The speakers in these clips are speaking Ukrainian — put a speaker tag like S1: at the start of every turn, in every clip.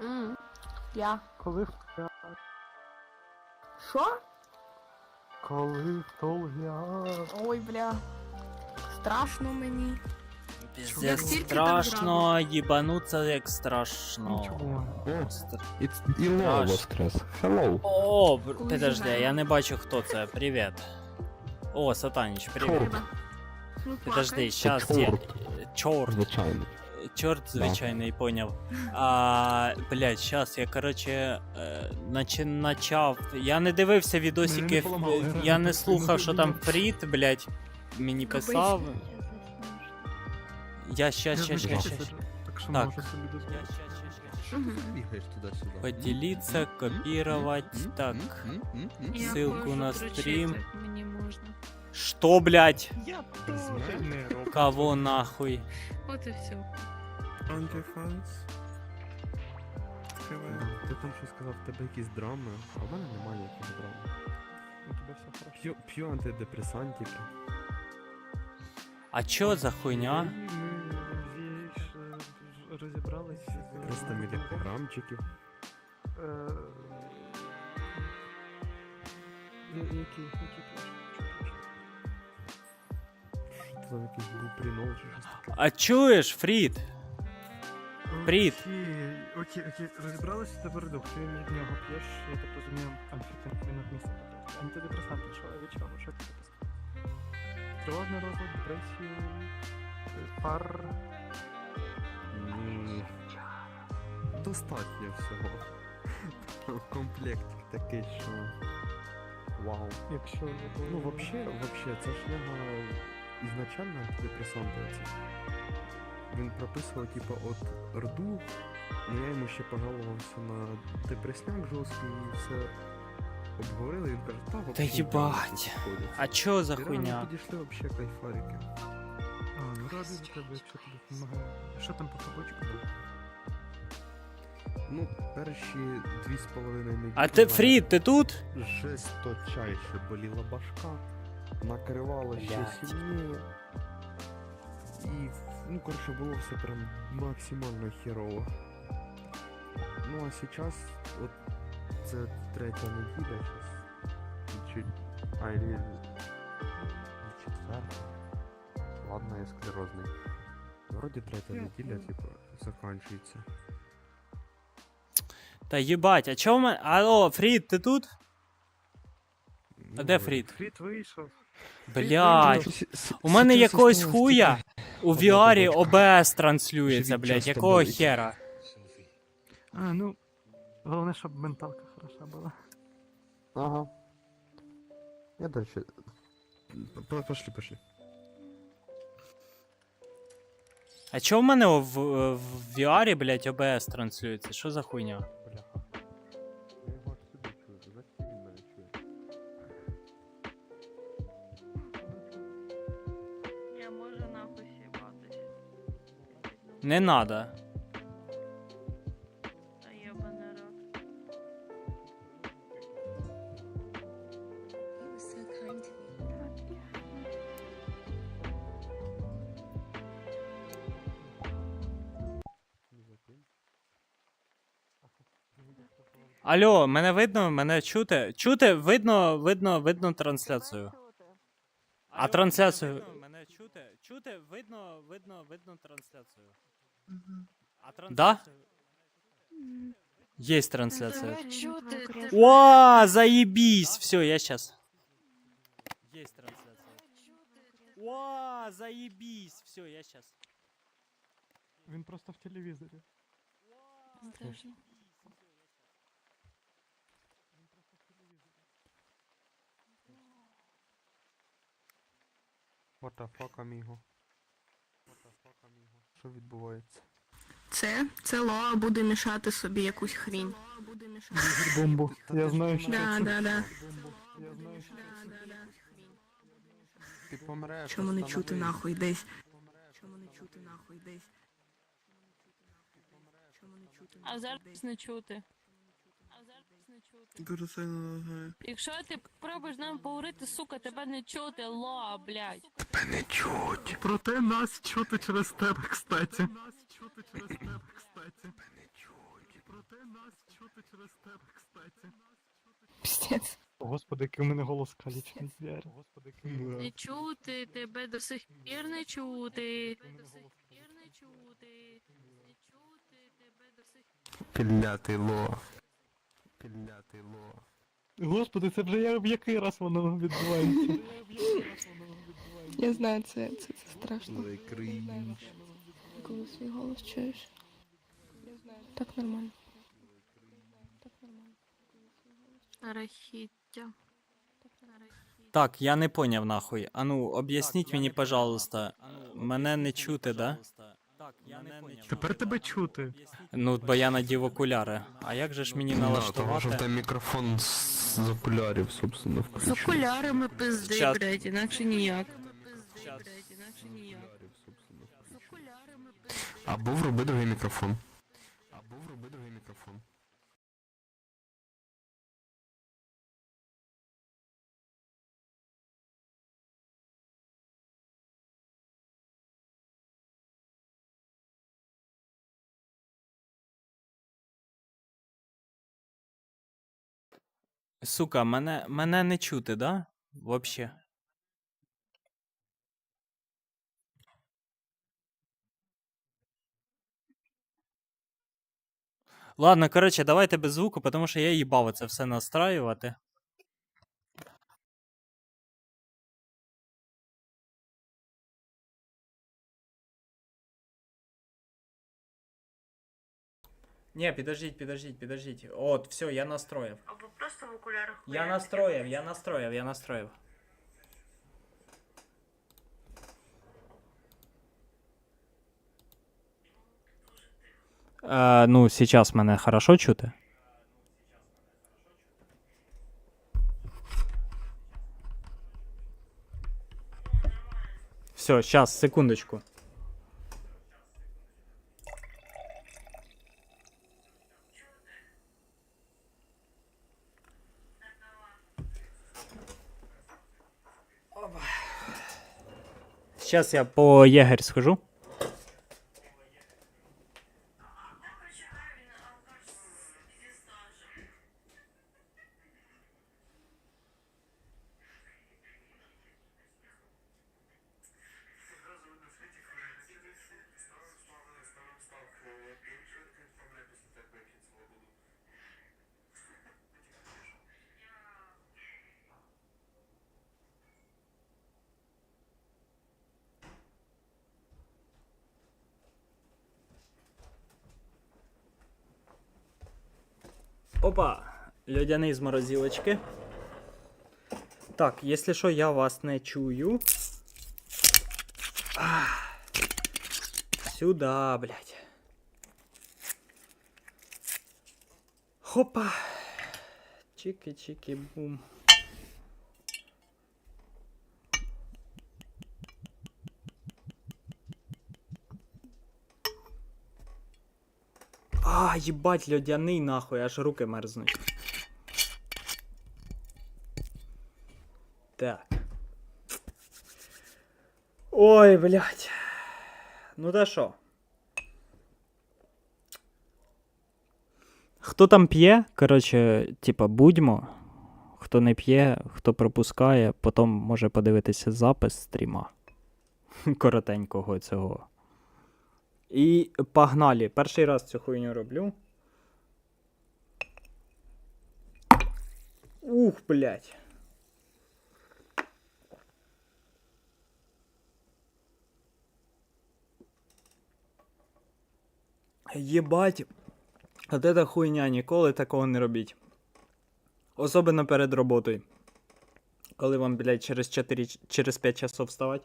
S1: М, Я.
S2: Коли в
S1: Що?
S2: коли в.
S1: Ой, бля. Страшно мені.
S3: Піздець
S1: Як
S3: страшно, їбануться як страшно.
S2: Нічого.
S4: О,
S3: Стр-
S4: it's Іло
S3: Аж.
S4: воскрес. Hello.
S3: О, бр-
S1: Коли
S3: підожди,
S1: живемо.
S3: я не бачу хто це. Привіт. О, Сатаніч, привіт.
S4: Чорт.
S1: Ну,
S3: Підожди,
S1: плакай.
S3: щас я.
S4: чорт.
S3: Чорт,
S4: Звичайно.
S3: Чорт звичайний, поняв. А, блядь, щас я, короче, наче начав. Я не дивився відосики,
S2: не поламали,
S3: я не слухав, що там Фрід, блядь, мені писав. Я щас, щас, щас, щас.
S2: Так.
S3: Поделиться, копировать. Так. Ссылку на
S5: прочитати,
S3: стрім.
S5: Мені можна.
S3: Что, блядь? Кого нахуй?
S5: От і все.
S2: Антифанс. Відкриваю.
S4: Ти там щось сказав, в тебе якісь драми, а в мене немає ніяких драм.
S2: У тебе все хорошо.
S4: П'ю, п'ю антидепресантики.
S3: А чё за хуйня?
S2: Ми вже розібрались. з-
S4: 300 міліграмчиків.
S2: Е, я- Які, які пляшки?
S4: Що це там якийсь бупринол чи щось таке?
S3: А чуєш, Фрід? Привіт.
S2: Окей, окей, розібралися тепер. Ти від нього п'єш, я так розумію, амфетамін від місця. Антидепресанти, що від чого? Що ти писав? Тривожний розлад, депресію, пар.
S4: Достатньо всього. Комплектик такий, що. Вау.
S2: Якщо ви були-
S4: Ну, вообще, вообще, це ж нього ізначально антидепресанти оці. Він прописував, типу, от рду, ну я йому ще пожалувався на депресняк жорсткий і все обговорили, і він каже, та вообще
S3: їбать.
S4: підходить».
S3: А чё за хуйня?
S4: підійшли вообще кайфарики.
S2: А, ну радий за тебе, якщо тобі допомагає. Що там по кабочку було?
S4: Ну, перші дві з половиною неділі.
S3: А ти, Фрід, ти тут?
S4: Жесточайше боліла башка, накривала ще
S3: Блядь.
S4: сильніше. І, ну, коротше, було все прям максимально херово. Ну, а зараз, от це третя неділя, зараз. Чуть. А, или... Четверта. Ладно, я склерозний. Вроді третя неділя, типу, закінчується.
S3: Та їбать, а чо в мене. Алло, Фрід, ти тут? А
S4: Ну,
S3: де
S4: ви-
S3: Фрід?
S2: Фрід вийшов.
S4: С-
S3: У мене якогось хуя у VR OBS транслюється, блядь, якого хера?
S2: А, ну, головне, щоб менталка хороша була.
S4: Ага. Я дальше. П- Пошли, пошли.
S3: А чо в мене в, в VR, блядь, OBS транслюється? Що за хуйня?
S4: Бляха.
S6: To me.
S3: Алло, мене видно, мене чути? Чути, видно, видно, видно трансляцію. А трансляцію. Мене чути, чути, видно, видно, видно трансляцію. А трансляцію. Да? Есть трансляция.
S5: Тебе чути, тебе
S3: О, заебись! Все, я сейчас. Есть трансляция. О, заебись! Все, я сейчас.
S2: Він просто в телевізорі.
S5: Страшно.
S4: What the fuck, amigo? Що відбувається?
S1: Це, це Лоа буде мішати собі якусь хрінь.
S2: Бомбу. Я знаю, що
S1: Да,
S2: це.
S1: да, да.
S2: Я знаю, що
S4: Ти помреш.
S1: Чому не чути
S4: остановись.
S1: нахуй десь? Чому не чути нахуй десь? Чому не чути
S5: А
S1: нахуй
S5: зараз
S1: десь?
S5: не чути. Не чути.
S2: Дуже сильно лагає.
S5: Якщо ти пробуєш з нами поговорити, сука, тебе не чути, лоа, блядь.
S4: Не чуть.
S2: Проте нас чути через тебе, кстати. Нас чути через тебе, кстати.
S4: Не чуть.
S2: Проте через тебе, кстати.
S6: Піздець.
S2: Господи, який у мене голос калічний звір. Господи, який
S5: Не чути, тебе до сих пір не чути. Тебе до сих пір не чути. Не чути, тебе до сих
S4: Пілятий ло. Пілятий ло.
S2: Господи, це вже я в який раз воно відбувається.
S6: Я знаю, це, це, це страшно.
S4: Ой, крінж.
S6: Коли свій голос чуєш. Так нормально. Так нормально.
S5: Рахіття.
S3: Так, я не поняв нахуй. Ану, об'ясніть мені, пожалуйста. Мене не чути, да?
S2: Тепер тебе чути.
S3: Ну, бо я надів окуляри. А як же ж мені
S4: Да, того, що в
S3: налаштувати?
S4: тебе мікрофон з, з окулярів, собственно,
S5: З
S4: включений.
S5: окулярами пизди,
S3: Щас.
S5: блядь, інакше ніяк.
S3: Щас.
S4: Або вруби другий мікрофон.
S3: Сука, мене, мене не чути, да? Вообще. Ладно, коротше, давайте без звуку, тому що я їбав це все настраювати. Ні, підождіть, підождіть, підождіть. От, все, я настроїв.
S5: Або просто в окулярах.
S3: Я настроїв, я настроїв, я настроїв. Е, ну, сейчас мене хорошо чути. Все, сейчас, секундочку. Сейчас я по егерь схожу. Опа, льодяний з морозилочки. Так, якщо що, я вас не чую. Сюда, блядь. Хопа. Чики-чики-бум. А, їбать, льодяний нахуй, аж руки мерзнуть. Так. Ой, блядь. Ну да що? Хто там п'є? Коротше, типа, будьмо. Хто не п'є, хто пропускає, потім може подивитися запис стріма. Коротенького цього. І погнали. Перший раз цю хуйню роблю. Ух, блядь. Єбать. От эта хуйня, ніколи такого не робіть. Особливо перед роботою. Коли вам, блядь, через 4, через 5 часов вставать.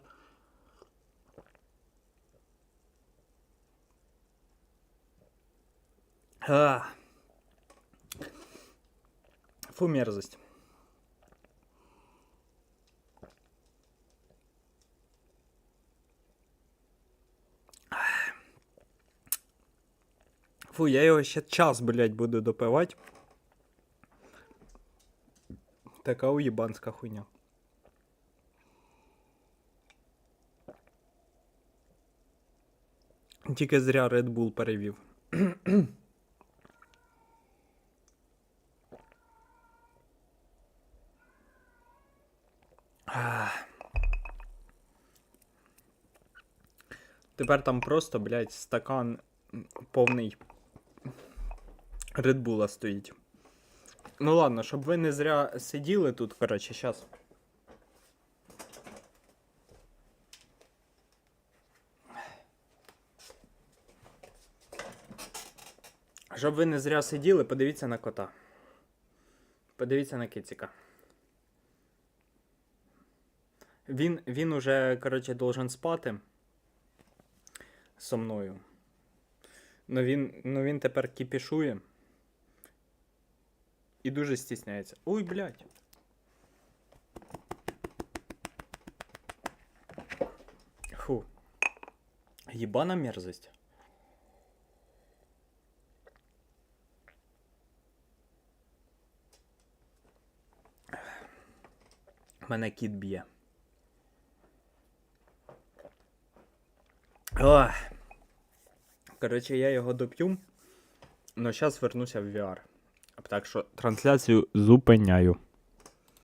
S3: Фу, мерзость. Фу, я його ще час, блядь, буду допивати. Така уєбанська хуйня. Тільки зря Red Bull перевів. Тепер там просто, блядь, стакан повний Редбула стоїть. Ну ладно, щоб ви не зря сиділи тут, коротше, щас. Щоб ви не зря сиділи, подивіться на кота. Подивіться на кицика. Він, він уже, коротше, должен спати со мною. Ну він, ну він тепер кіпішує. І дуже стісняється. Ой, блядь. Фу. Єбана мерзость. Мене кіт б'є. Ох. Коротше, я його доп'ю. Но зараз вернуся в VR. Так що трансляцію зупиняю.